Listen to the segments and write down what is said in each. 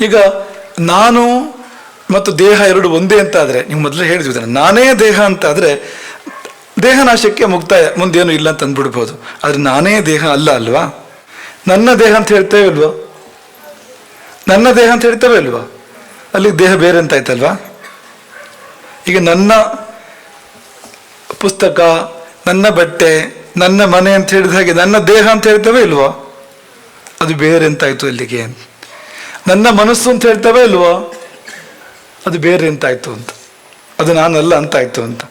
ಈಗ ನಾನು ಮತ್ತು ದೇಹ ಎರಡು ಒಂದೇ ಅಂತ ಆದರೆ ನೀವು ಮೊದಲೇ ಹೇಳಿದ್ವಿ ನಾನೇ ದೇಹ ಅಂತ ಆದರೆ ದೇಹನಾಶಕ್ಕೆ ಮುಕ್ತಾಯ, ಮುಂದೇನು ಇಲ್ಲ ಅಂತ ಅಂದ್ಬಿಡ್ಬೋದು. ಆದರೆ ನಾನೇ ದೇಹ ಅಲ್ಲ ಅಲ್ವಾ? ನನ್ನ ದೇಹ ಅಂತ ಹೇಳ್ತೇವೆ ಅಲ್ವಾ ನನ್ನ ದೇಹ ಅಂತ ಹೇಳ್ತೇವೆ ಅಲ್ವಾ ಅಲ್ಲಿ ದೇಹ ಬೇರೆ ಅಂತ ಆಯ್ತಲ್ವಾ? ಈಗ ನನ್ನ ಪುಸ್ತಕ, ನನ್ನ ಬಟ್ಟೆ, ನನ್ನ ಮನೆ ಅಂತ ಹೇಳಿದ ಹಾಗೆ ನನ್ನ ದೇಹ ಅಂತ ಹೇಳ್ತೇವೆ ಇಲ್ವೋ? ಅದು ಬೇರೆ ಅಂತಾಯ್ತು ಅಲ್ಲಿಗೆ ನನ್ನ ಮನಸ್ಸು ಅಂತ ಹೇಳ್ತಾವೆ ಇಲ್ವೋ? ಅದು ಬೇರೆ ಅಂತಾಯ್ತು ಅಂತ. ಅದು ನಾನಲ್ಲ ಅಂತಾಯ್ತು ಅಂತ.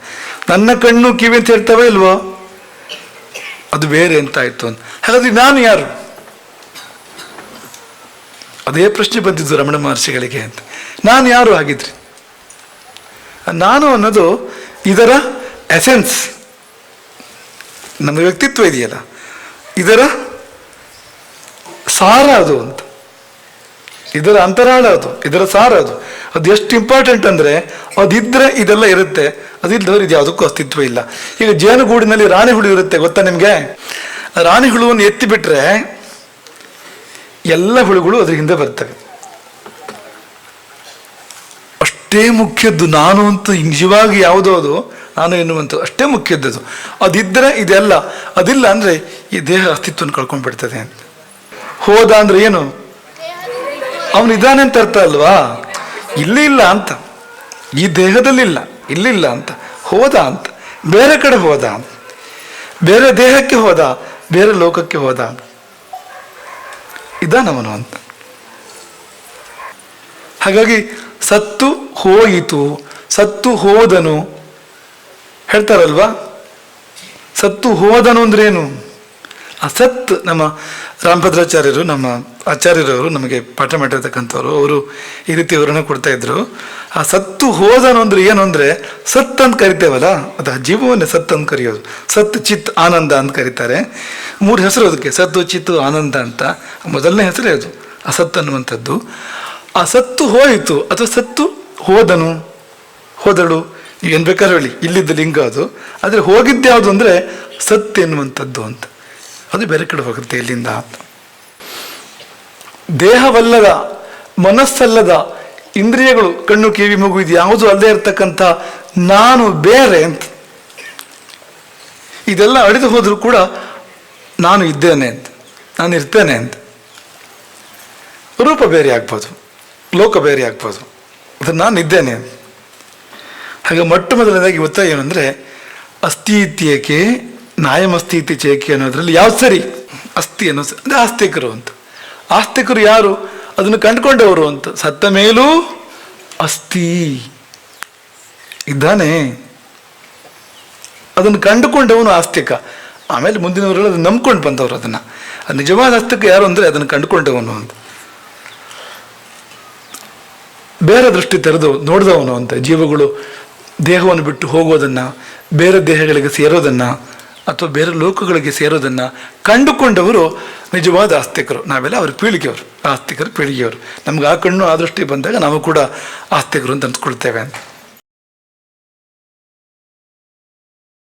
ನನ್ನ ಕಣ್ಣು ಕಿವಿ ಅಂತ ಹೇಳ್ತಾವೆ ಇಲ್ವೋ? ಅದು ಬೇರೆ ಅಂತಾಯ್ತು ಅಂತ. ಹಾಗಾದ್ರೆ ನಾನು ಯಾರು? ಅದೇ ಪ್ರಶ್ನೆ ಬಂದಿದ್ದು ರಮಣ ಮಹರ್ಷಿಗಳಿಗೆ ಅಂತ. ನಾನು ಯಾರು ಆಗಿದ್ರಿ ನಾನು ಅನ್ನೋದು ಇದರ ಎಸೆನ್ಸ್ ನಮ್ಮ ವ್ಯಕ್ತಿತ್ವ ಇದೆಯಲ್ಲ. ಇದರ ಸಾರ ಅದು ಅಂತ. ಇದರ ಅಂತರಾಳ ಅದು, ಇದರ ಸಾರ ಅದು. ಅದು ಎಷ್ಟು ಇಂಪಾರ್ಟೆಂಟ್ ಅಂದರೆ ಅದಿದ್ರೆ ಇದೆಲ್ಲ ಇರುತ್ತೆ ಅದಿಲ್ಲದವ್ರು ಇದು ಯಾವುದಕ್ಕೂ ಅಸ್ತಿತ್ವ ಇಲ್ಲ. ಈಗ ಜೇನುಗೂಡಿನಲ್ಲಿ ರಾಣಿ ಹುಳು ಇರುತ್ತೆ, ಗೊತ್ತಾ ನಿಮಗೆ? ರಾಣಿ ಹುಳುವನ್ನು ಎತ್ತಿ ಬಿಟ್ರೆ ಎಲ್ಲ ಹುಳುಗಳು ಅದ್ರ ಹಿಂದೆ ಬರ್ತವೆ. ಅಷ್ಟೇ ಮುಖ್ಯದ್ದು ನಾನು ಅಂತ ನಿಜವಾಗಿ ಯಾವುದೋ ಅದು? ನಾನು ಎನ್ನುವಂಥದ್ದು. ಅಷ್ಟೇ ಮುಖ್ಯದ್ದು ಅದಿದ್ದರೆ ಇದೆಲ್ಲ, ಅದಿಲ್ಲ ಅಂದರೆ ಈ ದೇಹ ಅಸ್ತಿತ್ವವನ್ನು ಕಳ್ಕೊಂಡ್ಬಿಡ್ತದೆ ಅಂತ. ಹೋದ ಅಂದ್ರೆ ಏನು? ಅವನು ಇದ್ದಾನೆ ಅಂತ ಅರ್ಥ ಅಲ್ವಾ? ಇಲ್ಲಿ ಇಲ್ಲ ಅಂತ. ಈ ದೇಹದಲ್ಲಿಲ್ಲ, ಇಲ್ಲಿಲ್ಲ ಅಂತ. ಹೋದ ಅಂತ. ಬೇರೆ ಕಡೆ ಹೋದ ಬೇರೆ ದೇಹಕ್ಕೆ ಹೋದ, ಬೇರೆ ಲೋಕಕ್ಕೆ ಹೋದ ಇದ್ದಾನವನು ಅಂತ. ಹಾಗಾಗಿ ಸತ್ತು ಹೋಯಿತು, ಸತ್ತು ಹೋದನು. ಹೇಳ್ತಾರಲ್ವಾ? ಸತ್ತು ಹೋದನು ಅಂದ್ರೇನು ಆ ನಮ್ಮ ರಾಮಭದ್ರಾಚಾರ್ಯರು ನಮ್ಮ ಆಚಾರ್ಯರವರು ನಮಗೆ ಪಾಠ ಮಾಡಿರ್ತಕ್ಕಂಥವ್ರು, ಅವರು ಈ ರೀತಿ ವಿವರಣೆ ಕೊಡ್ತಾ ಇದ್ರು. ಆ ಸತ್ತು ಹೋದನು ಅಂದ್ರೆ ಏನು ಅಂದ್ರೆ, ಸತ್ ಅಂತ ಕರಿತೇವಲ್ಲ, ಅದು ಆ ಜೀವವನ್ನೇ ಸತ್ ಅಂತ ಕರೆಯೋದು. ಸತ್ ಚಿತ್ ಆನಂದ ಅಂತ ಕರೀತಾರೆ. ಮೂರು ಹೆಸರು ಅದಕ್ಕೆ, ಸತ್ತು ಚಿತ್ತು ಆನಂದ ಅಂತ. ಮೊದಲನೇ ಹೆಸರೇ ಅದು, ಆ ಸತ್ ಅನ್ನುವಂಥದ್ದು. ಆ ಸತ್ತು ಹೋಯಿತು, ಅಥವಾ ಸತ್ತು ಹೋದನು, ಹೋದಳು ಏನು ಬೇಕಾದ್ರೆ ಹೇಳಿ, ಇಲ್ಲಿದ್ದ ಲಿಂಗ ಅದು. ಆದರೆ ಹೋಗಿದ್ದು ಯಾವುದು ಅಂದರೆ, ಸತ್ ಎನ್ನುವಂಥದ್ದು ಅಂತ. ಅದು ಬೇರೆ ಕಡೆ ಹೋಗುತ್ತೆ ಇಲ್ಲಿಂದ ಅಂತ. ದೇಹವಲ್ಲದ, ಮನಸ್ಸಲ್ಲದ ಇಂದ್ರಿಯಗಳು ಕಣ್ಣು, ಕಿವಿ, ಮಗು ಇದು ಯಾವುದು ಅಲ್ಲದೆ ಇರತಕ್ಕಂಥ ನಾನು ಬೇರೆ ಅಂತ. ಇದೆಲ್ಲ ಅಡಿದು ಹೋದರೂ ಕೂಡ ನಾನು ಇದ್ದೇನೆ ಅಂತ, ನಾನು ಇರ್ತೇನೆ ಅಂತ. ರೂಪ ಬೇರೆ ಆಗ್ಬೋದು, ಲೋಕ ಬೇರೆ ಆಗ್ಬೋದು ಅದು ನಾನು ಇದ್ದೇನೆ ಅಂತ. ಹಾಗೆ ಮೊಟ್ಟ ಮೊದಲನೇದಾಗಿ ಒತ್ತಾಯ ಏನಂದರೆ, ಅಸ್ಥಿ ನಾಯಮಸ್ಥಿತಿ ಚೇಕೆ ಅನ್ನೋದ್ರಲ್ಲಿ ಯಾವ್ದು ಸರಿ? ಅಸ್ಥಿ ಅನ್ನೋ ಅಂದ್ರೆ ಆಸ್ತಿಕರು ಅಂತ. ಆಸ್ತಿಕರು ಯಾರು? ಅದನ್ನು ಕಂಡುಕೊಂಡವರು ಅಂತ. ಸತ್ತ ಮೇಲೂ ಅಸ್ಥಿ. ಇದ್ದಾನೆ. ಅದನ್ನು ಕಂಡುಕೊಂಡವನು ಆಸ್ತಿಕ. ಆಮೇಲೆ ಮುಂದಿನವರೆಲ್ಲ ಅದನ್ನು ನಂಬ್ಕೊಂಡು ಬಂದವರು ಅದನ್ನ. ಅದು ನಿಜವಾದ ಅಸ್ತಿಕ ಯಾರು ಅಂದ್ರೆ ಅದನ್ನು ಕಂಡುಕೊಂಡವನು ಅಂತ. ಬೇರೆ ದೃಷ್ಟಿ ತೆರೆದು ನೋಡಿದವನು ಅಂತ. ಜೀವಗಳು ದೇಹವನ್ನು ಬಿಟ್ಟು ಹೋಗೋದನ್ನ, ಬೇರೆ ದೇಹಗಳಿಗೆ ಸೇರೋದನ್ನ ಅಥವಾ ಬೇರೆ ಲೋಕಗಳಿಗೆ ಸೇರೋದನ್ನ ಕಂಡುಕೊಂಡವರು ನಿಜವಾದ ಆಸ್ತಿಕರು. ನಾವೆಲ್ಲ ಅವ್ರ ಪೀಳಿಗೆಯವರು, ಆಸ್ತಿಕರು, ಪೀಳಿಗೆಯವರು. ನಮ್ಗೆ ಆ ಕಣ್ಣು, ಆ ದೃಷ್ಟಿ ಬಂದಾಗ ನಾವು ಕೂಡ ಆಸ್ತಿಕರು ಅಂತ ಅಂದ್ಕೊಳ್ತೇವೆ ಅಂತ.